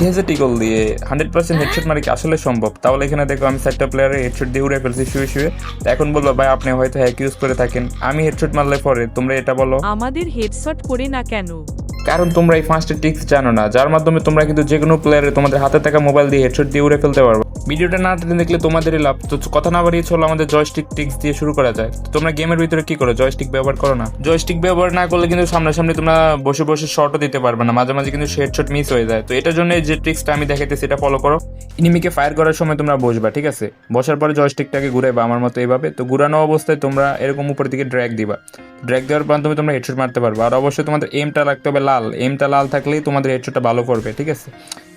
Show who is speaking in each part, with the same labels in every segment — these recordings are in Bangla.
Speaker 1: ডেজার্ট টিকল দিয়ে হান্ড্রেড পার্সেন্ট হেডশট মারে কি আসলে সম্ভব? তাহলে এখানে দেখো আমি চারটা প্লেয়ারে হেডশট দিয়ে উড়ে ফেলছি শুয়ে শুয়ে। তো এখন বলব ভাই আপনি হয়তো হ্যাক ইউজ করে থাকেন। আমি হেডশট মারলে পরে তোমরা এটা বলো।
Speaker 2: আমাদের হেডশট করে না কেন?
Speaker 1: কারণ তোমরা এই পাঁচটা টিক্স জানো না, যার মাধ্যমে তোমরা কিন্তু যে কোনো প্লেয়ারে তোমাদের হাতে থাকা মোবাইল দিয়ে হেডশট দিয়ে উড়ে ফেলতে পারবে। ভিডিওটা না টেনে দেখলে তোমাদেরই লাভ। তো কথা না বাড়িয়ে চলো, আমাদের জয়স্টিক টিক্স দিয়ে শুরু করা যায় তোমরা গেমের ভিতরে কি করো? জয়স্টিক ব্যবহার করো না। জয়স্টিক ব্যবহার না করলে কিন্তু সামনাসামনি তোমরা বসে বসে শটও দিতে পারবে না। মাঝে মাঝে কিন্তু হেডশট মিস হয়ে যায়। তো এটার জন্য যে ট্রিক্সটা আমি দেখাইতেছি সেটা ফলো করো। ইনিমিকে ফায়ার করার সময় তোমরা বসবা, ঠিক আছে? বসার পরে জয়স্টিকটাকে ঘুরাইবা, আমার মতো এইভাবে তো ঘুরানো অবস্থায় তোমরা এরকম উপর দিকে ড্র্যাগ দিবা। ড্র্যাগ দেওয়ার মাধ্যমে তোমরা হেডশট মারতে পারবে। আর অবশ্যই তোমাদের এমটা রাখতে হবে লাল। এমটা লাল থাকলেই তোমাদের হেডশটটা ভালো করবে, ঠিক আছে?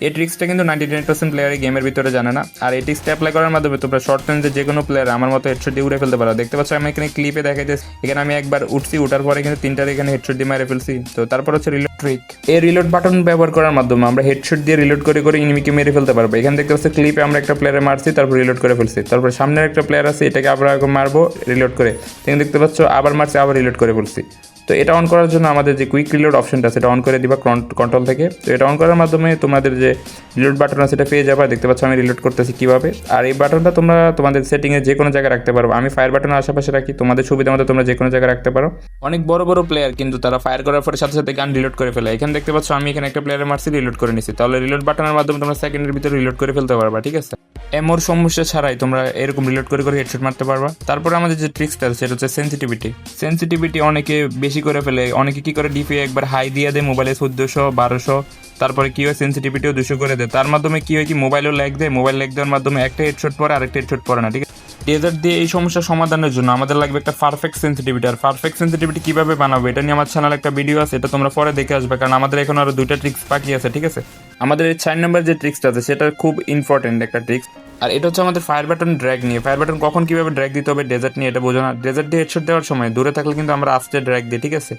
Speaker 1: এই ট্রিক্সটা কিন্তু নাইনটি নাইন পার্সেন্ট প্লেয়ারই গেমের ভিতরে জানে না। আর এই ট্রিক্সটা অ্যাপ্লাই করার মাধ্যমে তোমরা শর্ট রেঞ্জে যে কোনো প্লেয়ার আমার মতো হেডশট দিয়ে উড়ে ফেলতে পারো। দেখতে পাচ্ছ, আমি এখানে ক্লিপে দেখাইতেছি এখানে আমি একবার উঠছি, উঠার পরে কিন্তু তিনটার এখানে হেডশট দিয়ে মেরে ফেলছি। তো তারপর হচ্ছে রিলোড ট্রিক এই রিলোড বাটন ব্যবহার করার মাধ্যমে আমরা হেডশট দিয়ে রিলোড করে করে ইনিমিকে মেরে ফেলতে পারব। এখানে দেখতে পাচ্ছি ক্লিপে আমরা একটা প্লেয়ারে মারছি, তারপর রিলোড করে ফেলছি। তারপর সামনের একটা প্লেয়ার আছে, এটাকে আবার মারবো রিলোড করে। এখানে দেখতে পাচ্ছ, আবার মারছি, আবার করে ফেলছি তো এটা অন করার জন্য আমাদের যে কুইক রিলোড অপশনটা সেটা অন করে দিবা কন্ট্রোল থেকে। তো এটা অন করার মাধ্যমে তোমাদের যে রিলোড বাটন আছে, সেটা পেয়ে যাবে। দেখতে পাচ্ছ আমি রিলোড করতেছি কীভাবে। আর এই বাটনটা তোমরা তোমাদের সেটিংয়ে যে কোনো জায়গায় রাখতে পারো। আমি ফায়ার বাটনের আশেপাশে রাখি। তোমাদের সুবিধা মতো তোমরা যে কোনো জায়গায় রাখতে পারো। অনেক বড় বড় প্লেয়ার কিন্তু তারা ফায়ার করার পরে সাথে সাথে গান রিলোড করে ফেলে। এখানে দেখতে পাচ্ছ আমি এখানে একটা প্লেয়ারের মারছি রিলোড করে নিছি। তাহলে রিলোড বাটনের মাধ্যমে তোমরা সেকেন্ডের ভিতরে রিলোড করে ফেলতে পারবা, ঠিক আছে? এমোর সমস্যা ছাড়াই তোমরা এরকম রিলোড করে করে হেডশট মারতে পারবা। তারপরে আমাদের যে ট্রিক্সটা সেটা হচ্ছে সেন্সিটিভিটি সেন্সিটিভিটি অনেকে বেশি করে ফেলে। অনেকে কি করে ডিপি একবার হাই দিয়ে দেয় মোবাইলে চোদ্দোশো, বারোশো, তারপরে কি হয় সেন্সিটিভিটিও দুশো করে দেয়। তার মাধ্যমে কি হয় কি মোবাইলও ল্যাগ দেয় মোবাইল ল্যাগ দেওয়ার মাধ্যমে একটা হেডশট পরে, আরেকটা হেডশট পরে না, ঠিক আছে? ডেজার্ট দিয়ে এই সমস্যার সমাধানের জন্য আমাদের লাগবে একটা পারফেক্ট সেন্সিটিভিটি আর পারফেক্ট সেন্সিটিভিটি কীভাবে বানাবো, এটা নিয়ে আমার চ্যানেল একটা ভিডিও আছে, এটা তোমরা পরে দেখে আসবে, কারণ আমাদের এখন আরও দুইটা ট্রিক্স বাকি আছে, ঠিক আছে? আমাদের এই চার নম্বর যে ট্রিক্সটা আছে সেটা খুব ইম্পর্টেন্ট একটা ট্রিক্স আর এটা হচ্ছে আমাদের ফায়ার বাটন ড্র্যাগ নিয়ে। ফায়ার বাটন কখন কীভাবে ড্র্যাগ দিতে হবে ডেজার্ট নিয়ে এটা বোঝো না। ডেজার্ট দিয়ে হেডশট দেওয়ার সময় দূরে থাকলে কিন্তু আমরা আস্তে ড্র্যাগ দিই, ঠিক আছে?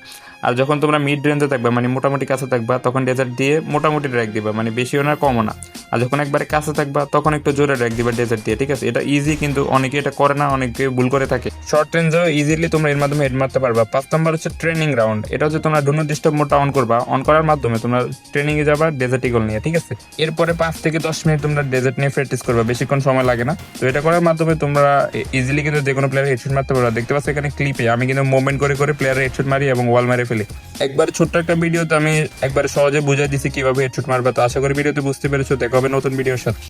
Speaker 1: আর যখন তোমরা মিড রেঞ্জে থাকবে মানে মোটামুটি কাছে থাকবা, তখন ডেজার্ট দিয়ে মোটামুটি ড্র্যাগ দিবা মানে বেশিও না, কমও না। আর যখন একবারে কাছে থাকবা, তখন একটু জোরে ড্র্যাগ দিবা ডেজার্ট দিয়ে, ঠিক আছে? এটা ইজি কিন্তু অনেকে এটা করে না, অনেকে ভুল করে থাকে। শর্ট রেঞ্জেও ইজিলি তোমরা এর মাধ্যমে হেড মারতে পারবা। পাঁচ নম্বর হচ্ছে ট্রেনিং রাউন্ড এটা হচ্ছে তোমরা ডুনো ডিস্টার্ব মোডটা অন করবা। অন করার মাধ্যমে তোমরা ট্রেনিংয়ে যাবা ডেজার্ট ইগল নিয়ে, ঠিক আছে? এরপরে পাঁচ থেকে দশ মিনিট তোমরা ডেজার্ট নিয়ে প্র্যাকটিস করবা। বেশিক্ষণ সময় লাগে না। তো এটা করার মাধ্যমে তোমরা ইজিলি কিন্তু যে কোনো প্লেয়ার হেডশট মারতে পারবা। দেখতে পাচ্ছ এখানে ক্লিপে আমি কিন্তু মুভমেন্ট করে করে প্লেয়ারের হেডশট মারি এবং ওয়াল মারে ফেলি। একবার ছোট্ট একটা ভিডিওতে আমি একবার সহজে বুঝাই দিছি কীভাবে হেডশট মারবা। তো আশা করি ভিডিওতে বুঝতে পেরেছ। দেখা হবে নতুন ভিডিওর সাথে।